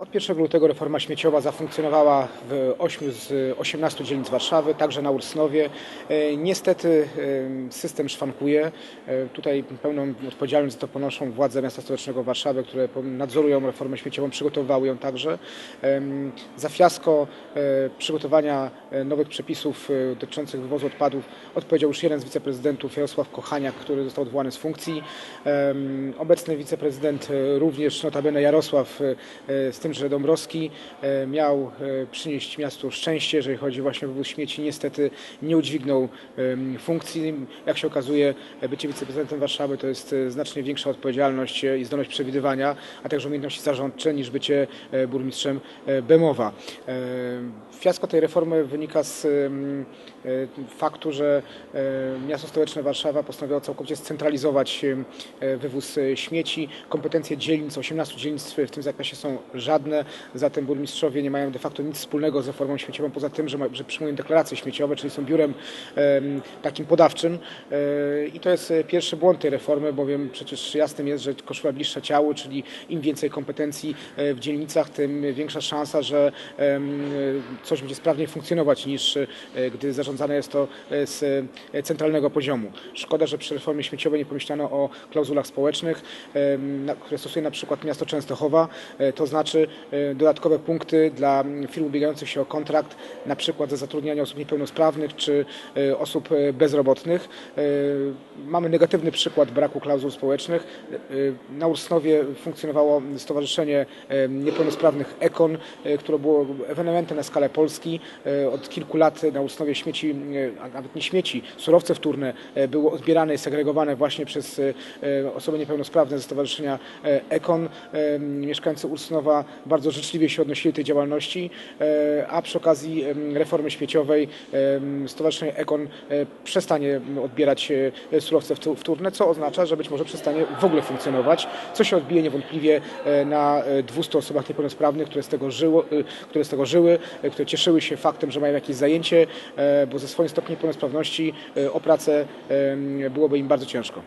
Od 1 lutego reforma śmieciowa zafunkcjonowała w 8 z 18 dzielnic Warszawy, także na Ursnowie. E, Niestety e, system szwankuje. E, Tutaj pełną odpowiedzialność za to ponoszą władze miasta stołecznego Warszawy, które nadzorują reformę śmieciową, przygotowywały ją także. Za fiasko przygotowania nowych przepisów dotyczących wywozu odpadów odpowiedział już jeden z wiceprezydentów, Jarosław Kochaniak, który został odwołany z funkcji. Obecny wiceprezydent również, notabene Jarosław, z tym, że Dąbrowski e, miał e, przynieść miastu szczęście, jeżeli chodzi właśnie o wywóz śmieci. Niestety nie udźwignął funkcji. Jak się okazuje, e, bycie wiceprezydentem Warszawy to jest znacznie większa odpowiedzialność i zdolność przewidywania, a także umiejętności zarządcze niż bycie burmistrzem Bemowa. Fiasko tej reformy wynika z faktu, że miasto stołeczne Warszawa postanowiło całkowicie scentralizować wywóz śmieci. Kompetencje dzielnic, 18 dzielnic w tym zakresie są żadne, zatem burmistrzowie nie mają de facto nic wspólnego z reformą śmieciową, poza tym, że, ma, że przyjmują deklaracje śmieciowe, czyli są biurem em, takim podawczym. E, I to jest e, pierwszy błąd tej reformy, bowiem przecież jasnym jest, że koszula bliższa ciału, czyli im więcej kompetencji e, w dzielnicach, tym większa szansa, że e, coś będzie sprawniej funkcjonować niż e, gdy zarządzane jest to e, z e, centralnego poziomu. Szkoda, że przy reformie śmieciowej nie pomyślano o klauzulach społecznych, które stosuje na przykład miasto Częstochowa, e, to znaczy e, dodatkowe punkty dla firm ubiegających się o kontrakt, na przykład za zatrudnianie osób niepełnosprawnych czy e, osób e, bezrobotnych. Mamy negatywny przykład braku klauzul społecznych. Na Ursnowie funkcjonowało Stowarzyszenie Niepełnosprawnych Ekon, które było ewenementem na skalę Polski. Od kilku lat na Ursnowie śmieci, a nawet nie śmieci, surowce wtórne były odbierane i segregowane właśnie przez osoby niepełnosprawne ze Stowarzyszenia Ekon. Mieszkańcy Ursnowa bardzo życzliwie się odnosili do tej działalności, e, a przy okazji reformy śmieciowej Stowarzyszenie Ekon e, przestanie odbierać e, surowce wtórne, co oznacza, że być może przestanie w ogóle funkcjonować, co się odbije niewątpliwie na e, 200 osobach niepełnosprawnych, które z tego, żyło, które z tego żyły, które cieszyły się faktem, że mają jakieś zajęcie, bo ze swoim stopniem niepełnosprawności o pracę byłoby im bardzo ciężko.